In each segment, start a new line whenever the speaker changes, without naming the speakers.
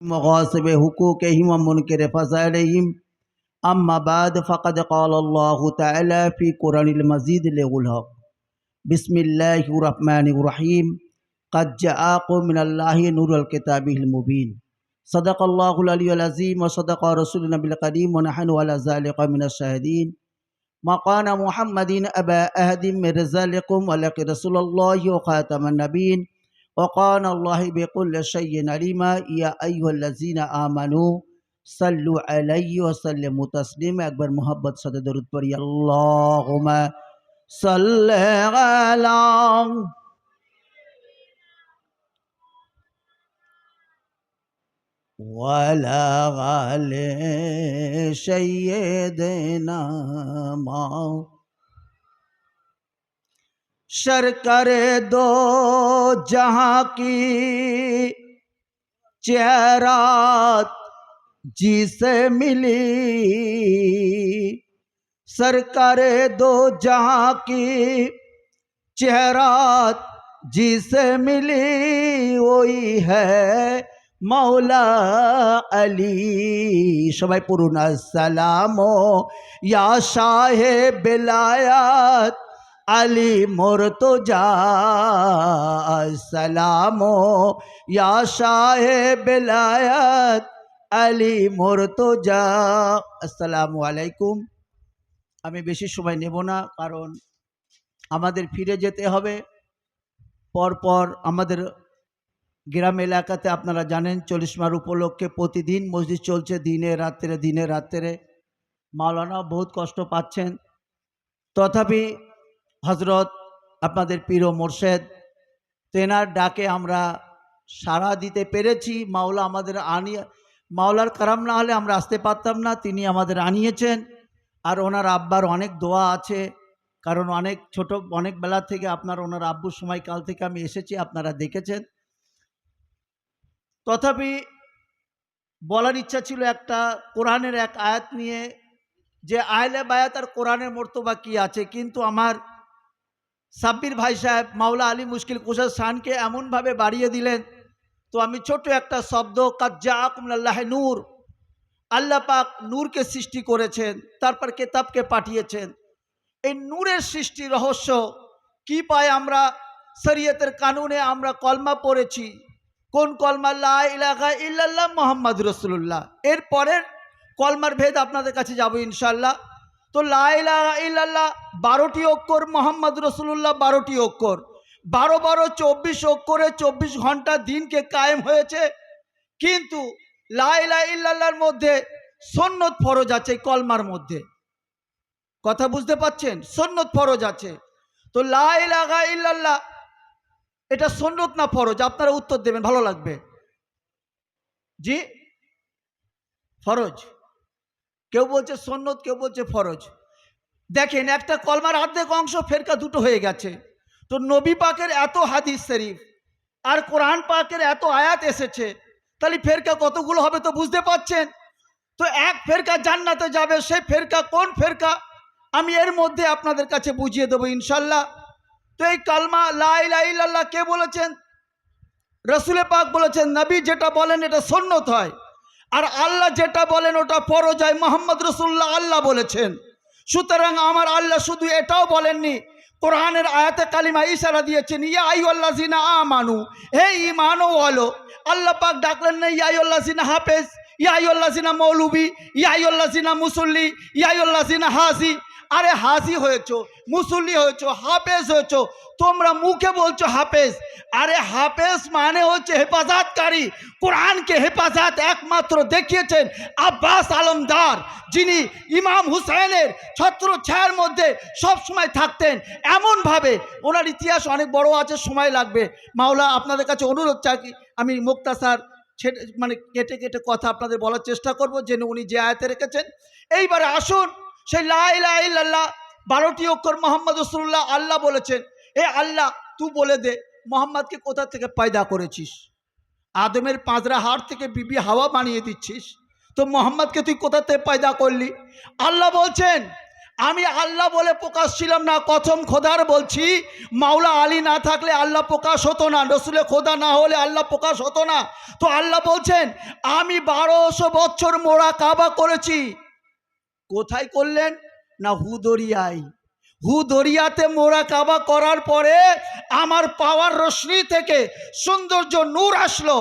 وغاصب حقوقهم ومنكر فسادهم. أما بعد فقد قال الله تعالى في قرآن المزيد له بسم الله الرحمن الرحيم. قد جاءكم من الله نور الكتاب المبين. صدق الله العلي العظيم وصدق رسولنا بالقديم ونحن على ذلك من الشاهدين. ما كان محمد أبا أحد من رجالكم ولكن رسول الله وخاتم النبيين. وقال الله بكل شيء عليما يا أيها الذين آمنوا صلوا عليه وسلموا تسليما. أكبر محبت صد درود پر اللهم صل على ولا غالي سيدنا محمد. Sir कर दो जहाँ की चेहरा जी से मिली। सर कर दो जहाँ की चेहरात जी से मिली। वही है मौला अली। शबई पुरुना सलामो या शाहे बिलायत আলী মোর তো সালামো ইয়া শাহে বেলায়াত আলী মোর তো যা আসসালামু আলাইকুম। আমি বেশি সময় নেব না, কারণ আমাদের ফিরে যেতে হবে। পরপর আমাদের গ্রাম এলাকাতে আপনারা জানেন চল্লিশ মার উপলক্ষে প্রতিদিন মসজিদ চলছে দিনে রাত্রে দিনে রাত্রে। মাওলানা বহুত কষ্ট পাচ্ছেন। তথাপি হজরত আপনাদের পীর ও মোর্শেদ, তেনার ডাকে আমরা সাড়া দিতে পেরেছি। মাওলা আমাদের আনিয়ে মাওলার কারাম না হলে আমরা আসতে পারতাম না, তিনি আমাদের আনিয়েছেন। আর ওনার আব্বার অনেক দোয়া আছে, কারণ অনেক ছোট, অনেক বেলা থেকে আপনার, ওনার আব্বুর সময় কাল থেকে আমি এসেছি, আপনারা দেখেছেন। তথাপি বলার ইচ্ছা ছিল একটা কোরআনের এক আয়াত নিয়ে, যে আয়লে বায়াত আর কোরআনের মর্তবা কি আছে? কিন্তু আমার সাব্বির ভাই সাহেব, মাওলা আলী মুশকিল কুশার শানকে এমনভাবে বাড়িয়ে দিলেন, তো আমি ছোট একটা শব্দ কাজ্জা আকুমল্লাহ নূর। আল্লাহ পাক নূরকে সৃষ্টি করেছেন, তারপর কেতাবকে পাঠিয়েছেন। এই নূরের সৃষ্টি রহস্য, কি পাই আমরা? শরীয়তের কানুনে আমরা কলমা পড়েছি, কোন কলমা? লা ইলাহা ইল্লাল্লাহ মোহাম্মদ রসুল্লাহ এর পরের কলমার ভেদ আপনাদের কাছে যাব ইনশাল্লাহ তো লা ইলাহা ইল্লাল্লাহ বারোটি অক্ষর, মোহাম্মদ রসুল্লাহ বারোটি অক্ষর। বারো বারো, চব্বিশ অক্ষরে চব্বিশ ঘণ্টা দিনকে কায়েম হয়েছে। কিন্তু লা ইলাহা ইল্লাল্লাহর মধ্যে সন্ন্যত ফরজ আছে কলমার মধ্যে। কথা বুঝতে পাচ্ছেন? সন্ন্যত ফরজ আছে। তো লা ইলাহা ইল্লাল্লাহ, এটা সন্ন্যত না ফরজ? আপনারা উত্তর দেবেন, ভালো লাগবে। জি? ফরজ। কেউ বলছে সন্ন্যত, কেউ বলছে ফরজ। দেখেন, একটা কলমার অর্ধেক অংশ ফেরকা দুটো হয়ে গেছে। তো নবী পাকের এত হাদিস শরীফ আর কোরআন পাকের এত আয়াত এসেছে, তাহলে ফেরকা কতগুলো হবে তো বুঝতে পাচ্ছেন তো এক ফেরকা জান্নাতে যাবে, সে ফেরকা কোন ফেরকা? আমি এর মধ্যে আপনাদের কাছে বুঝিয়ে দেবো ইনশাল্লাহ। তো এই কালমা লাইল্লাহ কে বলেছেন? রসুলে পাক বলেছেন, নবী যেটা বলেন এটা সন্ন্যত হয়। আর আল্লাহ যেটা বলেন ওটা ফরজ যায় মোহাম্মদ রসুল্লাহ আল্লাহ বলেছেন। সুতরাং আমার আল্লাহ শুধু এটাও বলেননি, কোরআনের আয়াতে কালিমা ইশারা দিয়েছেন, ইয়া আই আল্লাহ জিনা আ মানু হে ই ইমানও বলো আল্লাহ পাক ডাকলেন না, ইয়া জিনা হাফেজ, ইয়া আল্লাহ জিনা মৌলুবি, ইয়া জিনা মুসল্লি, ইয়া আল্লাহ জিনা হাসি আরে হাসি হয়েছো, মুসল্লি হয়েছো, হাফেজ হয়েছো, তোমরা মুখে বলছো হাফেজ। আরে হাফেজ মানে হচ্ছে হেফাজতকারী। কোরআনকে হেফাজত একমাত্র দেখিয়েছেন আব্বাস আলমদার, যিনি ইমাম হুসাইনের ছত্র ছায়ার মধ্যে সব সময় থাকতেন। এমনভাবে ওনার ইতিহাস অনেক বড় আছে, সময় লাগবে। মাওলা, আপনাদের কাছে অনুরোধ চাই, আমি মুক্তাসার মানে কেটে কেটে কথা আপনাদের বলার চেষ্টা করব যে উনি যে আয়াতে রেখেছেন। এইবারে আসুন সেই লাইল্লাহ বারোটি অক্ষর মোহাম্মদ রসুল্লাহ আল্লাহ বলেছেন। এ আল্লাহ তুই বলে দে মোহাম্মদকে কোথা থেকে পয়দা করেছিস? আদমের পাঁজরা হাড় থেকে বিবি হাওয়া বানিয়ে দিচ্ছিস। তো মোহাম্মদকে তুই কোথা থেকে পয়দা করলি? আল্লাহ বলছেন, আমি আল্লাহ বলে প্রকাশ ছিলাম না, কথম খোদার বলছি, মাওলা আলী না থাকলে আল্লাহ প্রকাশ হতো না রসুলে খোদা না হলে আল্লাহ প্রকাশ হতো না। তো আল্লাহ বলছেন, আমি বারোশো বছর মোড়া কাবা করেছি কোথায় করলেন? না হুদরিয়ায়। হুদরিয়াতে মোড়া কাবা করার পরে আমার পাওয়ার রশ্মি থেকে সৌন্দর্য নূর আসলো।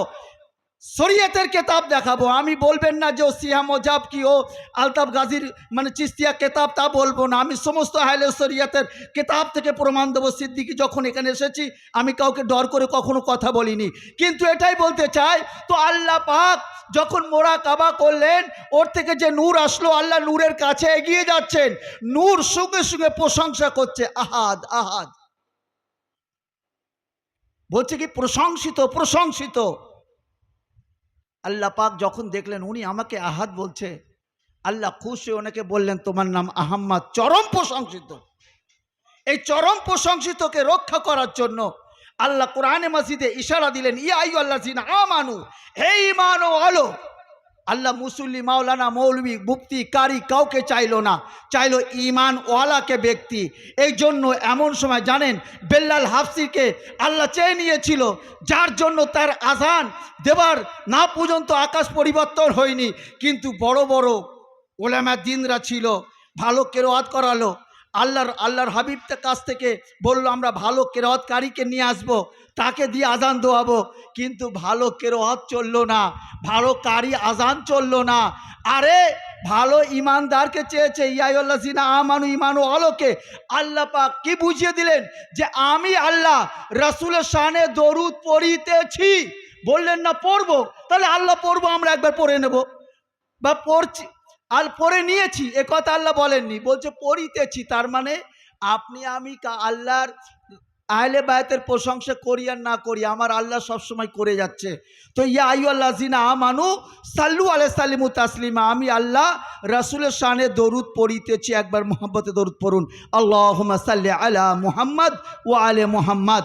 শরীয়তের কেতাব দেখাবো। আমি বলবেন না যে ও সিয়া মজাব কি ও আলতাফ গাজীর মানে চিস্তিয়া কেতাব তা বলব না। আমি সমস্ত হাইলে শরিয়াতের কেতাব থেকে প্রমাণ দেবো। সিদ্দিকি যখন এখানে এসেছি, আমি কাউকে ডর করে কখনো কথা বলিনি। কিন্তু এটাই বলতে চাই, তো আল্লাহ পাক যখন মোড়া কাবা করলেন, ওর থেকে যে নূর আসলো, আল্লাহ নূরের কাছে এগিয়ে যাচ্ছেন। নূর সঙ্গে সঙ্গে প্রশংসা করছে। আহাদ আহাদ। বলছে কি, প্রশংসিত প্রশংসিত। আল্লাহ পাক যখন দেখলেন, উনি আমাকে আহাদ বলছে, আল্লাহ খুশি ওনাকে বললেন, তোমার নাম আহাম্মদ, চরম প্রশংসিত। এই চরম প্রশংসিতকে রক্ষা করার জন্য আল্লাহ কোরআনে মসজিদে ইশারা দিলেন, ইয়া আল্লাহ জিন আমানু, হে ইমানো আলো আল্লাহ মুসল্লি মাওলানা মৌলবী মুফতি কারি কাউকে চাইলো না, চাইলো ইমান ওয়ালাকে ব্যক্তি। এই জন্য এমন সময় জানেন, বেল্লাল হাফসিকে আল্লাহ চেয়ে নিয়েছিল, যার জন্য তার আজান দেবার না পর্যন্ত আকাশ পরিবর্তন হয়নি। কিন্তু বড় বড় ওলামা দিনরা ছিল, ভালো কেরোয়াত করালো আল্লাহর আল্লাহর হাবিবদের কাছ থেকে বলল, আমরা ভালো কেরোয়াতকারীকে নিয়ে আসব, তাকে দিয়ে আজান দোয়াবো। কিন্তু ভালো কেরোয়াত চলল না, ভালো কারি আজান চলল না। আরে, ভালো ইমানদারকে চেয়েছে ইয়াইল্লা সিনা আমানু ইমানু আলোকে আল্লাহ পাক কি বুঝিয়ে দিলেন? যে আমি আল্লাহ রসুলের শানে দরুদ পড়িতেছি। বললেন, না, পড়ব। তাহলে আল্লাহ পড়ব, আমরা একবার পড়ে নেব। বা পড়ছি। আর পড়ে নিয়েছি, এ কথা আল্লাহ বলেননি। বলছে, পড়িতেছি, তার মানে আপনি, আমি আল্লাহর আহলে বায়াতের প্রশংসা করি আর না করি, আমার আল্লাহ সবসময় করে যাচ্ছে। তো ইয়া আইউ আল্লাহ জিনা আমানু সাল্লু আলাই সালিমু তাসলিমা, আমি আল্লাহ রাসুলের শানে দরুদ পড়িতেছি, একবার মোহাম্মতে দরুদ পড়ুন। আল্লাহ সাল্লি আলা মুহাম্মদ ও আলে মুহাম্মদ,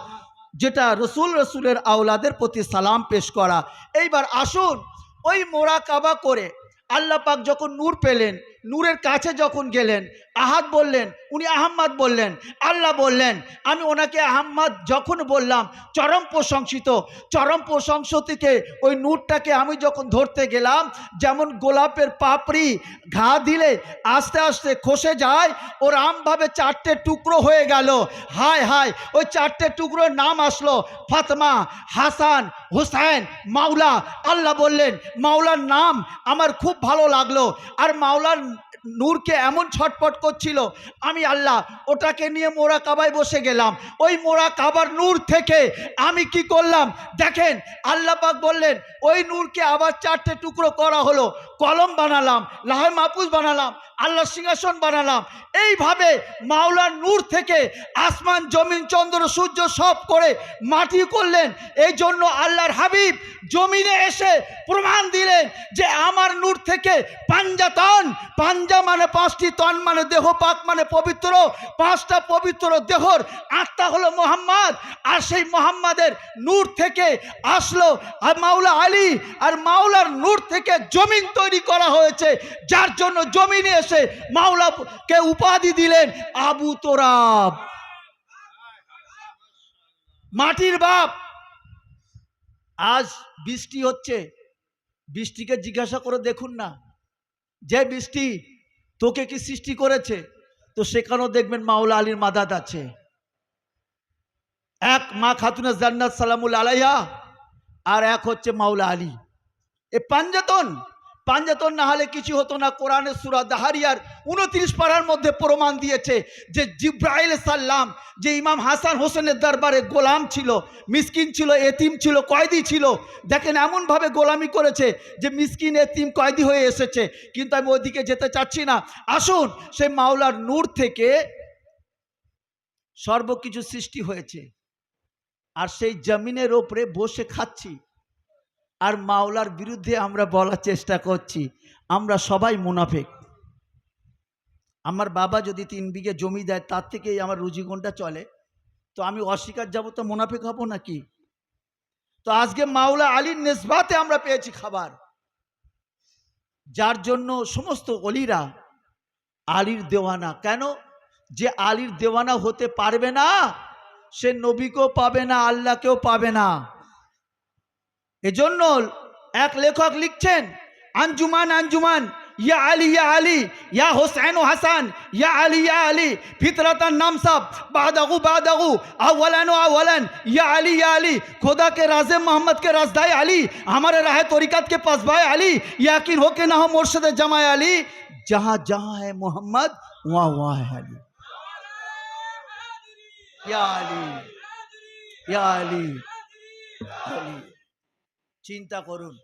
যেটা রসুল রসুলের আওলাদের প্রতি সালাম পেশ করা। এইবার আসুন, ওই মোড়া কাবা করে আল্লাহ পাক যখন নূর পেলেন নূরের কাছে যখন গেলেন, আহাদ বললেন, উনি আহম্মদ বললেন, আল্লাহ বললেন, আমি ওনাকে আহম্মদ যখন বললাম, চরম প্রশংসিত, চরম প্রশংসতিকে ওই নূরটাকে আমি যখন ধরতে গেলাম, যেমন গোলাপের পাপড়ি ঘা দিলে আস্তে আস্তে খসে যায়, ওর আমভাবে চারটে টুকরো হয়ে গেল। হায় হায়, ওই চারটে টুকরোর নাম আসলো, ফাতমা, হাসান, হুসাইন, মাওলা। আল্লাহ বললেন, মাওলার নাম আমার খুব ভালো লাগল। আর মাওলার নূরকে এমন ছটপট করছিল, আমি আল্লাহ, ওটাকে নিয়ে মোরা কাবায় বসে গেলাম। ওই মোরা কাবার নূর থেকে আমি কি করলাম? দেখেন, আল্লাহ পাক বললেন, ওই নূরকে আবার চারটে টুকরো করা হলো। কলম বানালাম, লাহে মাপুজ বানালাম আল্লাহ সিংহাসন বানালাম। এইভাবে মাওলার নূর থেকে আসমান, জমিন, চন্দ্র, সূর্য সব করে মাটি করলেন। এই জন্য আল্লাহর হাবিব জমিনে এসে প্রমাণ দিলেন যে আমার নূর থেকে পাঞ্জাতন পাঞ্জা মানে পাঁচটি, তন মানে দেহ, পাক মানে পবিত্র, পাঁচটা পবিত্র দেহর আত্মা হলো মোহাম্মদ। আর সেই মোহাম্মদের নূর থেকে আসলো আর মাওলা আলী, আর মাওলার নূর থেকে জমিন তৈরি করা হয়েছে, যার জন্য জমিনে এসে মাওলাকে উপাধি দিলেন আবু তোরাব। মাটির বাপ। আজ বৃষ্টি হচ্ছে, বৃষ্টিকে জিজ্ঞাসা করে দেখুন না, যে বৃষ্টি তোকে কি সৃষ্টি করেছে? তো সেখানেও দেখবেন মাওলা আলীর মাদাত আছে। এক মা খাতুনা জান্নাত সালামুল আলাইহা, আর এক হচ্ছে মাওলা আলী। এ পাঞ্জাতন। পাঞ্জাতন না হলে কিছু হতো না কোরআনের সুরা দাহারিয়ার উনত্রিশ পাড়ার মধ্যে প্রমাণ দিয়েছে যে জিব্রাইল সাল্লাম, যে ইমাম হাসান হোসেনের দরবারে গোলাম ছিল, মিসকিন ছিল, এতিম ছিল, কয়েদি ছিল। দেখেন, এমনভাবে গোলামি করেছে যে মিসকিন, এতিম, কয়েদি হয়ে এসেছে। কিন্তু আমি ওইদিকে যেতে চাচ্ছি না। আসুন, সেই মাওলার নূর থেকে সর্বকিছু সৃষ্টি হয়েছে। আর সেই জমিনের ওপরে বসে খাচ্ছি। আর মাওলার বিরুদ্ধে আমরা বলার চেষ্টা করছি। আমরা সবাই মুনাফেক। আমার বাবা যদি তিন বিঘে জমি দেয়, তার থেকেই আমার রুজিগুণটা চলে। তো আমি অস্বীকার যাব তো মুনাফেক হব নাকি? তো আজকে মাওলা আলীর নেসবাতে আমরা পেয়েছি খাবার। যার জন্য সমস্ত অলিরা আলীর দেওয়ানা। কেন? যে আলীর দেওয়ানা হতে পারবে না, সে নবীকেও পাবে না, আল্লাহকেও পাবে না। এজন্য এক লেখক লিখছেন আঞ্জুমান আঞ্জুমান ইয়া আলী ইয়া আলী ইয়া হোসেন ও হাসান ইয়া আলী ইয়া আলী ফিতরতান নাম সাব বাদাগু বাদাগু আওয়ালান ও আওয়ালান ইয়া আলী ইয়া আলী खुदा के राजे मोहम्मद के राजदाई अली हमारे राह तरीकत के पसबाए अली यकीन हो के ना हो मुर्शद जमाए अली जहाँ जहाँ है मोहम्मद वहाँ वहाँ है अली या अली या अली अली চিন্তা করুন।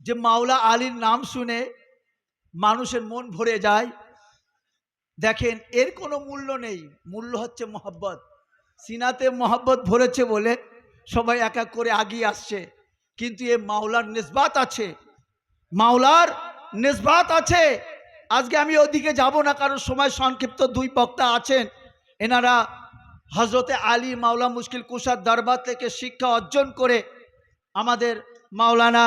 যে মাওলা আলীর নাম শুনে মানুষের মন ভরে যায়। দেখেন, এর কোনো মূল্য নেই। মূল্য হচ্ছে মহব্বত। সিনাতে মহব্বত ভরেছে বলে সবাই এক এক করে আগিয়ে আসছে। কিন্তু এ মাওলার নিসবাত আছে। মাওলার নিসবাত আছে। আজকে আমি ওদিকে যাব না, কারণ সময় সংক্ষিপ্ত দুই বক্তা আছেন। এনারা হজরতে আলী মাওলা মুশকিল কুষার দরবার থেকে শিক্ষা অর্জন করে আমাদের মাওলানা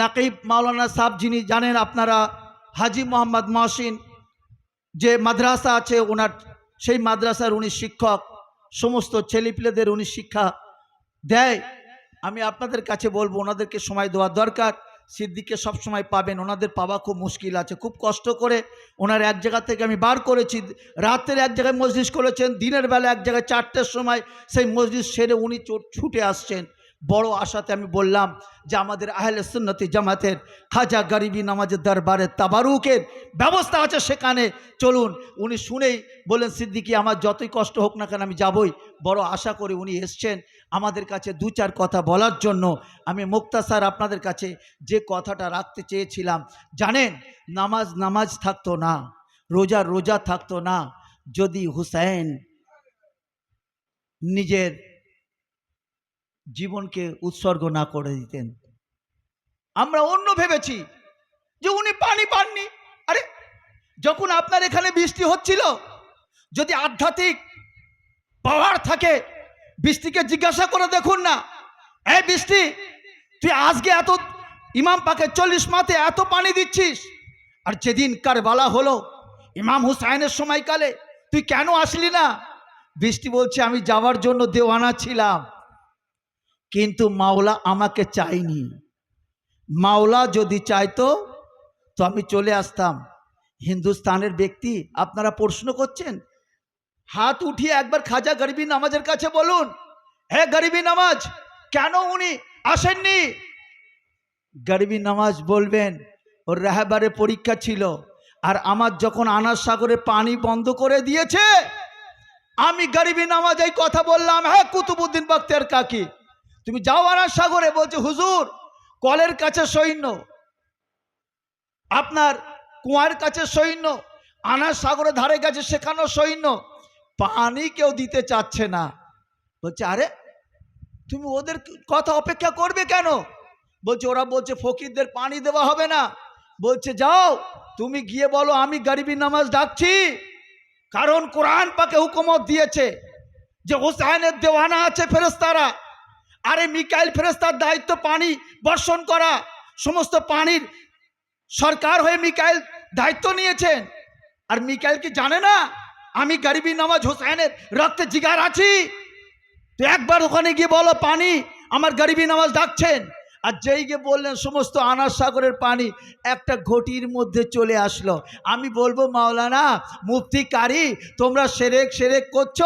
নাকিব মাওলানা সাহেব যিনি জানেন আপনারা, হাজি মোহাম্মদ মহসিন যে মাদ্রাসা আছে ওনার, সেই মাদ্রাসার উনি শিক্ষক, সমস্ত ছেলেপিলেদের উনি শিক্ষা দেয়। আমি আপনাদের কাছে বলব, ওনাদেরকে সময় দেওয়া দরকার। সিদ্দিককে সবসময় পাবেন। ওনাদের পাওয়া খুব মুশকিল আছে। খুব কষ্ট করে ওনার এক জায়গা থেকে আমি বার করেছি। রাতের এক জায়গায় মসজিদ করেছেন, দিনের বেলা এক জায়গায় চারটের সময় সেই মসজিদ সেরে উনি ছুটে আসছেন। বড় আশাতে আমি বললাম যে আমাদের আহলে সুন্নতি জামাতের খাজা গরিবী নামাজের দরবারে তাবারুকের ব্যবস্থা আছে সেখানে। চলুন, উনি শুনেই বললেন, সিদ্দিকি, আমার যতই কষ্ট হোক না কেন আমি যাবই। বড় আশা করে উনি এসছেন আমাদের কাছে দু চার কথা বলার জন্য। আমি মুক্তাসার আপনাদের কাছে যে কথাটা রাখতে চেয়েছিলাম, জানেন, নামাজ নামাজ থাকতো না, রোজা রোজা থাকতো না। যদি হুসাইন নিজের জীবনকে উৎসর্গ না করে দিতেন। আমরা অন্য ভেবেছি যে উনি পানি পাননি। আরে, যখন আপনার এখানে বৃষ্টি হচ্ছিল, যদি আধ্যাত্মিক পাওয়ার থাকে, বৃষ্টিকে জিজ্ঞাসা করে দেখুন না। এই বৃষ্টি, তুই আজকে এত ইমাম পাকে চল্লিশ মাতে এত পানি দিচ্ছিস? আর যেদিন কার কারবালা হলো, ইমাম হুসাইনের সময়কালে, তুই কেন আসলি না? বৃষ্টি বলছে, আমি যাওয়ার জন্য দেওয়ানা ছিলাম। কিন্তু মাওলা আমাকে চাইনি মাওলা যদি চাইতো, তো আমি চলে আসতাম। হিন্দুস্তানের ব্যক্তি, আপনারা প্রশ্ন করছেন, হাত উঠিয়ে একবার খাজা গরিবী নামাজের কাছে বলুন, হে গরিবী নামাজ, কেন উনি আসেননি? গরিবী নামাজ বলবেন, ওর রাহবারে পরীক্ষা ছিল, আর আমার যখন আনার সাগরে পানি বন্ধ করে দিয়েছে, আমি গরিবী নামাজ এই কথা বললাম হ্যাঁ কুতুবুদ্দিন বক্তের কাকি? তুমি যাও আনার সাগরে, বলছে, হুজুর, কলের কাছে সৈন্য। আপনার কুয়ার কাছে সৈন্য, আনার সাগরের ধারে কাছে সেখানেও সৈন্য। পানি কেউ দিতে চাচ্ছে না। বলছে, আরে, তুমি ওদের কথা অপেক্ষা করবে কেন? বলছে, ওরা বলছে, ফকিরদের পানি দেওয়া হবে না। বলছে, যাও, তুমি গিয়ে বলো, আমি গরিবী নামাজ ডাকছি। কারণ কোরআন পাকে হুকুমত দিয়েছে যে, হোসাইনের দেওয়ানা আছে ফেরেস্তারা আরে মিকাইল ফেরেস্তার দায়িত্ব পানি বর্ষণ করা। সমস্ত পানির সরকার হয়ে মিকাইল দায়িত্ব নিয়েছেন। আর মিকাইল কি জানে না? আমি গরিবী নামাজ হোসেনের রক্তে জিগার আছি। তো একবার ওখানে গিয়ে বলো, পানি আমার গরিবী নামাজ ডাকছেন। আর যেই গিয়ে বললেন, সমস্ত আনার সাগরের পানি একটা ঘটির মধ্যে চলে আসলো। আমি বলব, মাওলানা মুফতি কারি তোমরা সেরেক সেরেক করছ,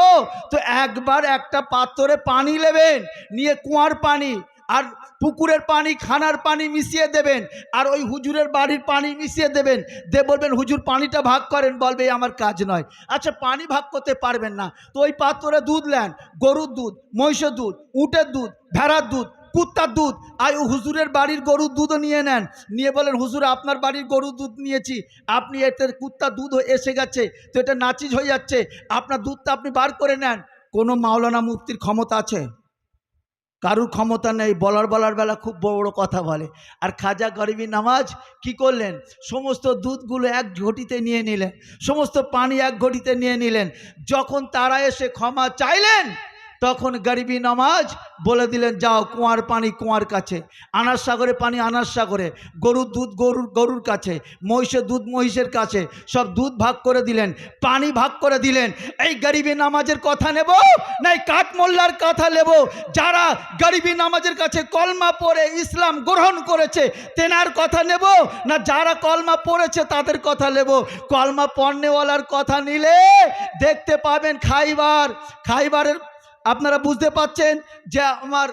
তো একবার একটা পাত্রে পানি নেবেন, নিয়ে কুয়ার পানি আর পুকুরের পানি, খানার পানি মিশিয়ে দেবেন আর ওই হুজুরের বাড়ির পানি মিশিয়ে দেবেন। দে বলবেন, হুজুর, পানিটা ভাগ করেন, বলবে আমার কাজ নয়। আচ্ছা পানি ভাগ করতে পারবেন না। তো ওই পাত্রে দুধ নেন, গরুর দুধ, মহিষের দুধ, উটের দুধ, ভেড়ার দুধ কুত্তার দুধ। আর হুজুরের বাড়ির গরুর দুধও নিয়ে নেন। নিয়ে বলেন, হুজুর, আপনার বাড়ির গরুর দুধ নিয়েছি। আপনি এতে কুত্তার দুধ এসে গেছে, তো এটা নাচিজ হয়ে যাচ্ছে। আপনার দুধটা আপনি বার করে নেন। কোনো মাওলানা মুক্তির ক্ষমতা আছে? কারুর ক্ষমতা নেই? বলার বলার বেলা খুব বড় বড় কথা বলে। আর খাজা গরিবী নামাজ কি করলেন? সমস্ত দুধগুলো এক ঘটিতে নিয়ে নিলেন। সমস্ত পানি এক ঘটিতে নিয়ে নিলেন। যখন তারা এসে ক্ষমা চাইলেন তখন গরিবী নামাজ বলে দিলেন, যাও কুয়ার পানি কুয়ার কাছে আনার সাগরে পানি আনার সাগরে, গরুর দুধ গরুর গরুর কাছে, মহিষের দুধ মহিষের কাছে, সব দুধ ভাগ করে দিলেন, পানি ভাগ করে দিলেন, এই গরিবী নামাজের কথা নেব না এই কাঠমোল্লার কথা নেব? যারা গরিবী নামাজের কাছে কলমা পড়ে ইসলাম গ্রহণ করেছে, তেনার কথা নেব না যারা কলমা পড়েছে তাদের কথা নেব? কলমা পণ্যওয়ালার কথা নিলে দেখতে পাবেন খাইবার, খাইবারের আপনারা বুঝতে পাচ্ছেন যে আমার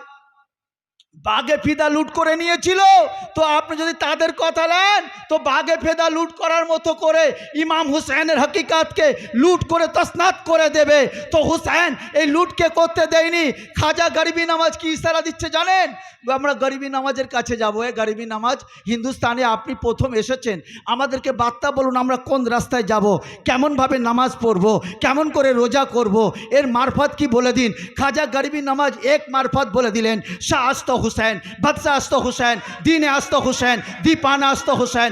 বাঘে ফিদা লুট করে নিয়েছিল। তো আপনি যদি তাদের কথা নেন, তো বাঘে ফেদা লুট করার মতো করে ইমাম হুসেনের হকিকাতকে লুট করে তসনাত করে দেবে। তো হুসেন, এই লুটকে করতে দেয়নি। খাজা গরিবী নামাজ কি ইশারা দিচ্ছে জানেন? আমরা গরিবী নামাজের কাছে যাব। এ গরিবী নামাজ, হিন্দুস্তানে আপনি প্রথম এসেছেন। আমাদেরকে বার্তা বলুন আমরা কোন রাস্তায় যাব? কেমনভাবে নামাজ পড়ব? কেমন করে রোজা করব? এর মারফত কি বলে দিন? খাজা গরিবী নামাজ এক মারফত বলে দিলেন। শাহ হুসেন বাদশাহ আস্ত হুসেন দিনে আস্ত হুসেন দীপানা আস্ত হুসেন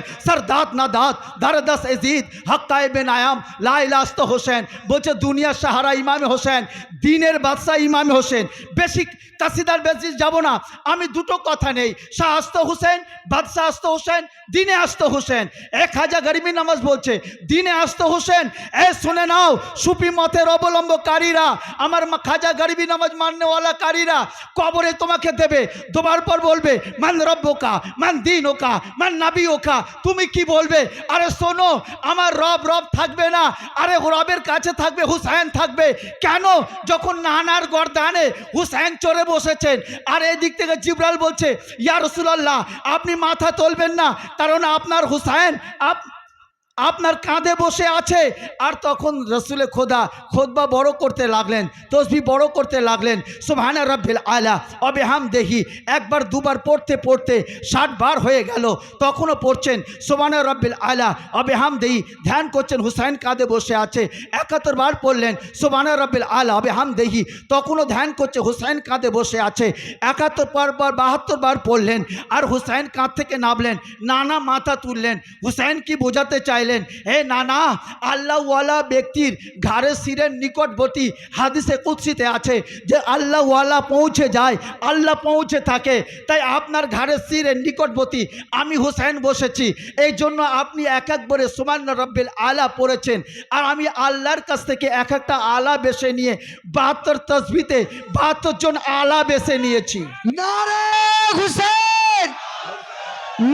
না দাঁত দারদাস এজিদ হক্কায় বেন আয়াম লাইলা আস্ত হোসেন বলছে দুনিয়ার সাহারা ইমামে হোসেন দিনের বাদশাহ ইমামে হোসেন বেশি তাসিদার বেশি যাব না আমি দুটো কথা নেই শাহ আস্ত হোসেন বাদশাহ আস্ত হোসেন দিনে আস্ত হোসেন এক হাজার গরিবী নামাজ বলছে দিনে আস্ত হোসেন এ শুনে নাও সুফি মতের অবলম্বকারীরা আমার খাজা গরিবী নামাজ মাননেওয়ালা কারীরা কবরে তোমাকে দেবে দোবার পর বলবে, মান রব্বকা, মান দিন ওকা মান নাবি ওকা তুমি কি বলবে? আরে শোনো, আমার রব রব থাকবে না, আরে রবের কাছে থাকবে, হুসাইন থাকবে। কেন? যখন নানার গর্দানে হুসাইন চড়ে বসেছেন, আর এই দিক থেকে জিবরাল বলছে, ইয়া রসুলাল্লাহ, আপনি মাথা তুলবেন না, কারণ আপনার হুসাইন আপ আপনার কাঁধে বসে আছে। আর তখন রসুলে খোদা খোদবা বড় করতে লাগলেন, তসবি বড় করতে লাগলেন। সুবহানা রব্বিল আলা। অবে হাম দেহি একবার দুবার পড়তে পড়তে ষাট বার হয়ে গেল, তখনও পড়ছেন। সুবহানা রব্বিল আলা। অবে হাম দেহি ধ্যান করছেন, হুসাইন কাঁধে বসে আছে, একাত্তর বার পড়লেন। সুবহানা রব্বিল আলা। অবে হাম দেহি তখনও ধ্যান করছে, হুসাইন কাঁধে বসে আছে। একাত্তর বার বার বাহাত্তর বার পড়লেন, আর হুসাইন কাঁধ থেকে নামলেন, নানা মাথা তুললেন। হুসাইন কি বোঝাতে চাইলেন? হে নানা, আল্লাহওয়ালা ব্যক্তির ঘাড়ে শিরের নিকটবর্তী হাদিসে কুৎসিতে আছে যে আল্লাহওয়ালা পৌঁছে যায়, আল্লাহ পৌঁছে থাকে। তাই আপনার ঘাড়ের শিরের নিকটবর্তী আমি হুসাইন বসেছি। এই জন্য আপনি এক একবারে সুমান্য রব্বিল আলা পড়েছেন। আর আমি আল্লাহর কাছ থেকে এক একটা আলা বেছে নিয়ে বাহাত্তর তসবিতে বাহাত্তর জন আলা বেছে নিয়েছি।
নারে হুসেন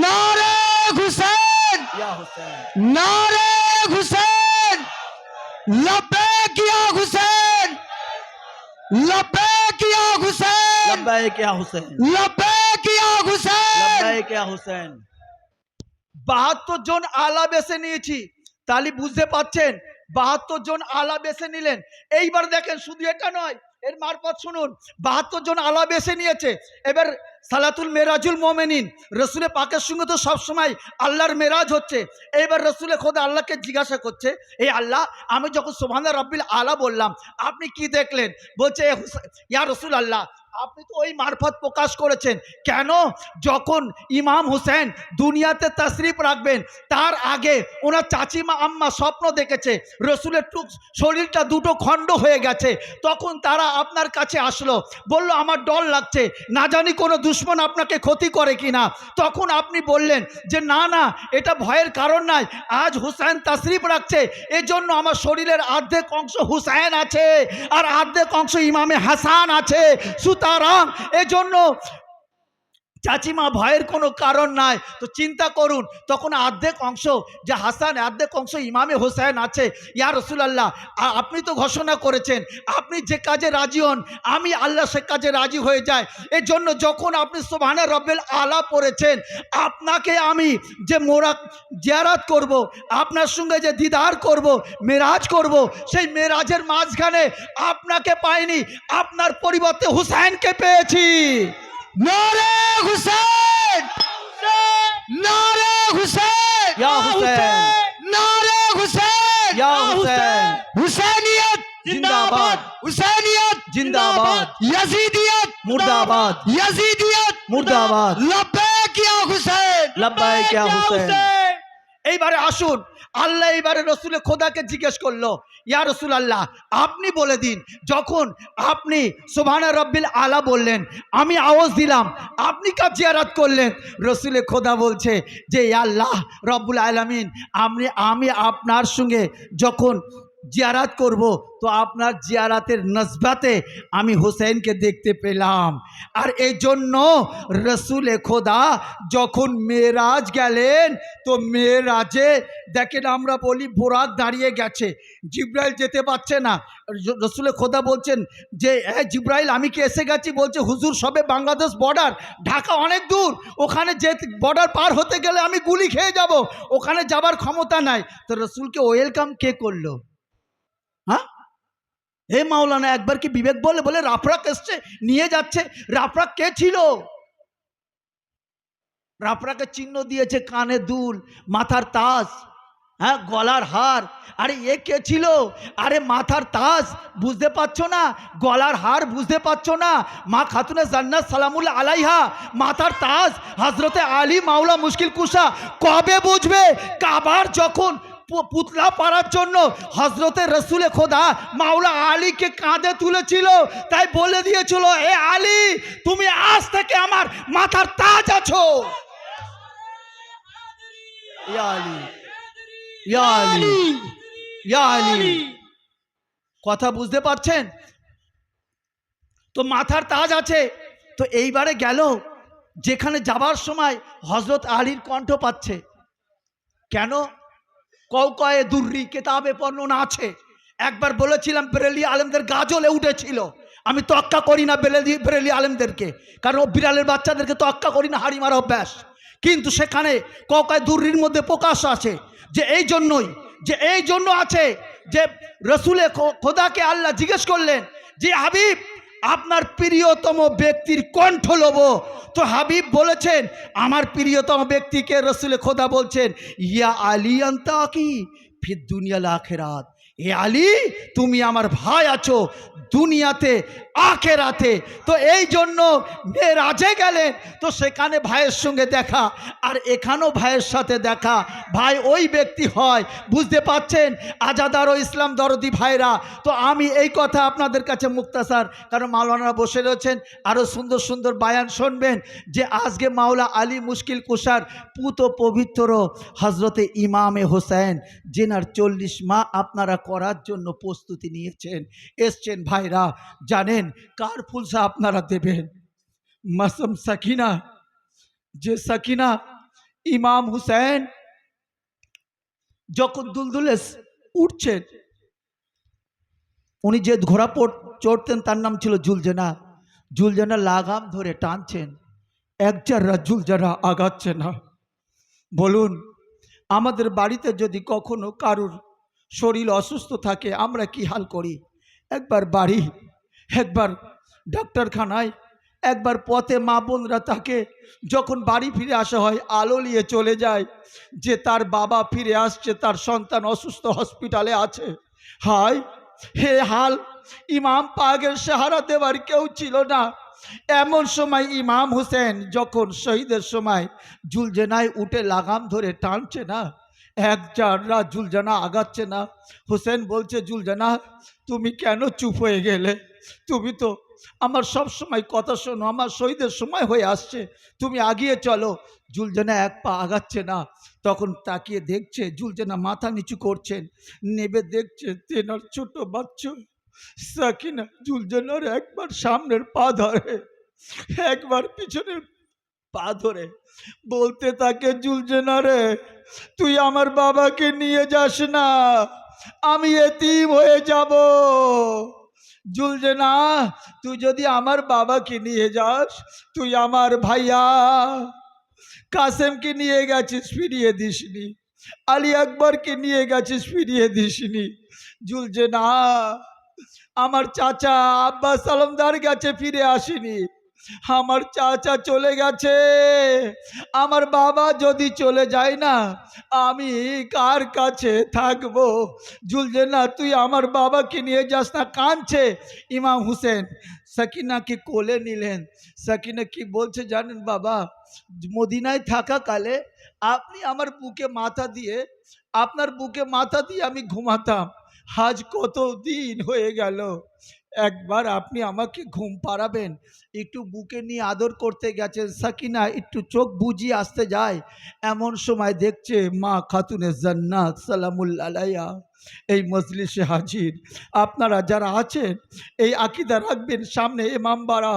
নারে হুসেন নারে হুসেন লব্বে কিয়া হুসেন লব্বে কিয়া হুসেন
হুসেন।
লব্বে কিয়া হুসেন।
হুসেন। বাহাত্তর জন আলা বেছে নিয়েছি তাহলে বুঝতে পাচ্ছেন বাহাত্তর জন আলা বেছে নিলেন। এইবার দেখেন শুধু এটা নয় এর মারফত শুনুন বাহাত্তর জন আলা বেছে নিয়েছে। এবার সালাতুল মেরাজুল মোমেনিন। রসুলে পাকের সঙ্গে তো সবসময় আল্লাহর মেরাজ হচ্ছে। এইবার রসুলে খোদা আল্লাহকে জিজ্ঞাসা করছে এই আল্লাহ, আমি যখন সোহানা রব্বিল আলা বললাম, আপনি কি দেখলেন? বলছে ইয়া রসুল আল্লাহ আপনি তো ওই মারফত প্রকাশ করেছেন। কেন? যখন ইমাম হুসেন দুনিয়াতে তশরিফ রাখবেন, তার আগে ওনার চাচিমা আম্মা স্বপ্ন দেখেছে, রসুলের টুক শরীরটা দুটো খণ্ড হয়ে গেছে। তখন তারা আপনার কাছে আসলো, বলল, আমার ডর লাগছে, না জানি কোনো দুশ্মন আপনাকে ক্ষতি করে কি না তখন আপনি বললেন যে, না না, এটা ভয়ের কারণ নাই, আজ হুসাইন তশরিফ রাখছে, এজন্য আমার শরীরের অর্ধেক অংশ হুসাইন আছে, আর অর্ধেক অংশ ইমামে হাসান আছে। সুতরাং এজন্য চাচিমা ভয়ের কোনো কারণ নাই। তো চিন্তা করুন, তখন অর্ধেক অংশ, যে হাসান, অর্ধেক অংশ ইমামে হোসেন আছে। ইয়া রসুলাল্লাহ আপনি তো ঘোষণা করেছেন, আপনি যে কাজে রাজি হন, আমি আল্লাহ সে কাজে রাজি হয়ে যায় এর জন্য যখন আপনি সোভানা রব্বেল আলা পড়েছেন, আপনাকে আমি যে মোরা জিয়ারাত করব, আপনার সঙ্গে যে দিদার করব, মেরাজ করব, সেই মেরাজের মাঝখানে আপনাকে পাইনি, আপনার পরিবর্তে হুসাইনকে পেয়েছি।
নারে হুসেন! নারে হুসেন!
ইয়া হুসেন!
নারে হুসেন!
ইয়া হুসেন!
হুসেনিয়ত!
জিন্দাবাদ!
হুসেনিয়ত!
জিন্দাবাদ!
ইয়াজিদিয়ত!
মুর্দাবাদ!
ইয়াজিদিয়ত!
মুর্দাবাদ!
লব্বাইক ইয়া হুসেন
লব্বাইক ইয়া হুসেন! এইবারে আসুন। আল্লাহ এবারে রসুলে খোদাকে জিজ্ঞেস করল, ইয়া রসুল আল্লাহ আপনি বলে দিন, যখন আপনি সোভানা রব্বিল আলা বললেন, আমি আওয়াজ দিলাম, আপনি কাজ জিয়ারাত করলেন? রসুলে খোদা বলছে যে আল্লাহ রব্বুল আলামিন, আপনি, আমি আপনার সঙ্গে যখন জিয়ারাত করব। তো আপনার জিয়ারাতের নসবাতে আমি হোসেনকে দেখতে পেলাম। আর এই জন্য রসুলে খোদা যখন মেয়েরাজ গেলেন, তো মেয়েরাজে, দেখেন আমরা বলি বোরাক দাঁড়িয়ে গেছে। জিব্রাইল যেতে পারছে না। রসুলে খোদা বলছেন যে হ্যাঁ জিব্রাইল, আমি কি এসে গেছি? বলছে, হুজুর, সবে বাংলাদেশ বর্ডার ঢাকা অনেক দূর। ওখানে যে বর্ডার পার হতে গেলে আমি গুলি খেয়ে যাব। ওখানে যাবার ক্ষমতা নাই। তো রসুলকে ওয়েলকাম কে করল? হ্যাঁ? হে মাওলানা, একবার কি বিবেক বলে বলে রাফরাক এসছে, নিয়ে যাচ্ছে। রাফরাক কে ছিল? রাফরাকে চিহ্ন দিয়েছে কানে দুল, মাথার তাস হ্যাঁ গলার হার। আরে এ কে ছিল? আরে মাথার তাস বুঝতে পারছ না? গলার হার বুঝতে পারছ না? মা খাতুনে জান্নাত সালামুল আলাইহা, মাথার তাস হজরতে আলী মাওলা মুশকিল কুসা কবে বুঝবে? কাবার যখন পুতলা পারার জন্য হজরতে রসুলে খোদা মাওলা আলীকে কাঁধে তুলেছিল, তাই বলে দিয়েছিল, এ আলী, তুমি আজ থেকে আমার মাথার তাজ আছো। কথা বুঝতে পারছেন? তো মাথার তাজ আছে। তো এইবারে গেল, যেখানে যাবার সময় হজরত আলীর কণ্ঠ পাচ্ছে। কেন? কৌকয়ে দুর্রি কেতাবে বর্ণনা আছে। একবার বলেছিলাম, বেরেলি আলেমদের গাজলে উঠেছিল। আমি তক্কা করি না বেরেলি বেরেলি আলেমদেরকে। কারণ বিড়ালের বাচ্চাদেরকে তক্কা করি না, হাড়ি মারা অভ্যাস। কিন্তু সেখানে কৌকায় দুর্রির মধ্যে প্রকাশ আছে যে এই জন্যই, যে এই জন্য আছে যে রসুলে খোদাকে আল্লাহ জিজ্ঞেস করলেন যে, হাবিব আপনার প্রিয়তম ব্যক্তির কণ্ঠ লোব। তো হাবিব বলেছেন, আমার প্রিয়তম ব্যক্তিকে রসুলে খোদা বলছেন, ইয়া আলী আন্তা কি ফির দুনিয়া লাখেরাত এ আলী, তুমি আমার ভাই আছো। দুনিয়াতে আখেরাতে তো এই জন্য রাজে গেলেন। তো সেখানে ভাইয়ের সঙ্গে দেখা আর এখানেও ভাইয়ের সাথে দেখা। ভাই ওই ব্যক্তি হয়, বুঝতে পাচ্ছেন আজাদার ও ইসলাম দরদি ভাইরা। তো আমি এই কথা আপনাদের কাছে মুক্তাসার, কারণ মাওলানা বসে রয়েছেন। আরও সুন্দর সুন্দর বায়ান শুনবেন যে আজকে মাওলা আলী মুশকিল কুষার পুত পবিত্র হজরতে ইমামে হোসেন জেনার চল্লিশ মা আপনারা করার জন্য প্রস্তুতি নিয়েছেন। এসছেন ভাইরা, জানেন কার ফুলসা আপনারা দেবেন? মাসুম সাকিনা। যে সাকিনা, ইমাম হুসেন যখন দুলদুলে উঠছেন, উনি যে ঘোড়া চড়তেন তার নাম ছিল জুলজেনা। জুলজেনা লাগাম ধরে টানছেন, এক যারা জুলজারা আগাচ্ছে না। বলুন, আমাদের বাড়িতে যদি কখনো কারুর শরীর অসুস্থ থাকে, আমরা কি হাল করি? একবার বাড়ি একবার ডাক্তারখানায়, একবার পথে মা বোনরা তাকে যখন বাড়ি ফিরে আসা হয়, আলো নিয়ে চলে যায় যে তার বাবা ফিরে আসছে, তার সন্তান অসুস্থ হসপিটালে আছে। হায়, হে হাল, ইমাম পাগের সাহারা দেওয়ার কেউ ছিল না। এমন সময় ইমাম হোসেন যখন শহীদের সময় জুলজেনায় উঠে লাগাম ধরে টানছে না, এক চাররা জুলজানা আগাচ্ছে না, হোসেন বলছে, জুলজানা, তুমি কেন চুপ হয়ে গেলে? তুমি তো আমার সব সময় কথা শোনো, আমার শহীদের সময় হয়ে আসছে। তুমি আগিয়ে চলো। জুলজানা এক পা আগাচ্ছে না। তখন তাকিয়ে দেখছে জুলজানা মাথা নিচু করছেন। নেবে দেখছে তেনার ছোট বাচ্চা। সাকিনা জুলজানার একবার সামনের পা ধরে। একবার পিছনের পা ধরে। বলতে তাকে জুলজেনা রে, তুই আমার বাবাকে নিয়ে যাস না। আমি এতিম হয়ে যাব। জুলজেনা তুই যদি আমার বাবাকে নিয়ে যাস, তুই আমার ভাইয়া। কাসেমকে নিয়ে গেছিস, ফিরিয়ে দিসনি। আলী আকবরকে নিয়ে গেছিস, ফিরিয়ে দিসনি। জুলজেনা আমার চাচা আব্বাস সালমদার গেছে ফিরে আসেনি। আমার চাচা চলে গেছে। আমার বাবা যদি চলে যায় না, আমি কার কাছে থাকব? জুলজে, না, তুই আমার বাবাকে নিয়ে যাস না, কাঁদছে। ইমাম হুসেন সাকিনাকে কোলে নিলেন। সাকিনা কি বলছে জানেন বাবা? মদিনায় থাকাকালে আপনি আমার বুকে মাথা দিয়ে, আপনার বুকে মাথা দিয়ে আমি ঘুমাতাম। আজ কত দিন হয়ে গেল? একবার আপনি আমাকে ঘুম পাড়াবেন। একটু বুকে নিয়ে আদর করতে গেছেন। সাকিনা, একটু চোখ বুঝিয়ে আসতে যায়। এমন সময় দেখছে মা খাতুনে জান্নাত সালামুল্লাহ এই মজলিসে হাজির। আপনারা যারা আছেন, এই আকিদা রাখবেন সামনে ইমাম বাড়া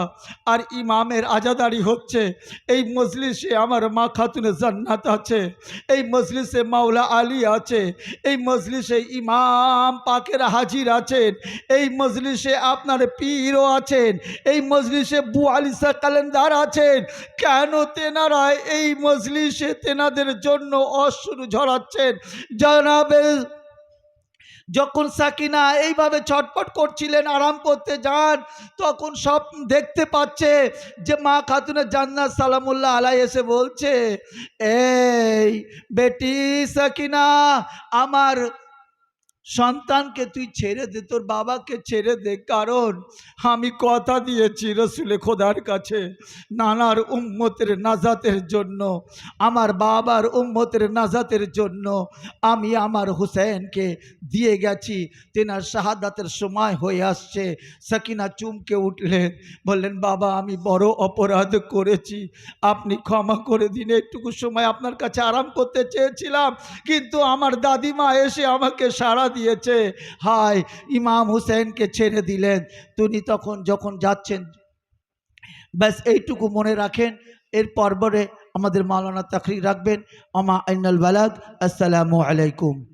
আর ইমামের আজাদারি হচ্ছে। এই মজলিসে আমার মা খাতুনে জান্নাত আছে, এই মজলিসে মাওলা আলী আছে, এই মজলিসে ইমাম পাকের হাজির আছেন, এই মজলিসে আপনার পীরও আছেন, এই মজলিসে বু আলিসা কালেন্দার আছেন। কেন তেনারা এই মজলিসে তেনাদের জন্য অশ্রু ঝরাচ্ছেন? জানাবে যখন সাকিনা এইভাবে ছটপট করছিলেন, আরাম করতে যান, তখন সব দেখতে পাচ্ছে যে মা খাতুনের জান্নাত সালামুল্লাহ আলাই এসে বলছে, এই বেটি সাকিনা, আমার সন্তানকে তুই ছেড়ে দে, তোর বাবাকে ছেড়ে দে। কারণ আমি কথা দিয়েছি রসুলে খোদার কাছে নানার উম্মতের নাজাতের জন্য, আমার বাবার উম্মতের নাজাতের জন্য আমি আমার হুসেনকে দিয়ে গেছি। তেনার শাহাদাতের সময় হয়ে আসছে। সাকিনা চুমকে উঠলেন, বললেন, বাবা, আমি বড় অপরাধ করেছি। আপনি ক্ষমা করে দিন। একটুকু সময় আপনার কাছে আরাম করতে চেয়েছিলাম, কিন্তু আমার দাদিমা এসে আমাকে সাড়া দিয়েছে। হায়, ইমাম হুসেনকে ছেড়ে দিলেন। তিনি তখন যখন যাচ্ছেন, ব্যাস এইটুকু মনে রাখেন। এর পরে আমাদের মাওলানা তাকরি রাখবেন। আমা আইনাল বালাগ, আসসালামু আলাইকুম।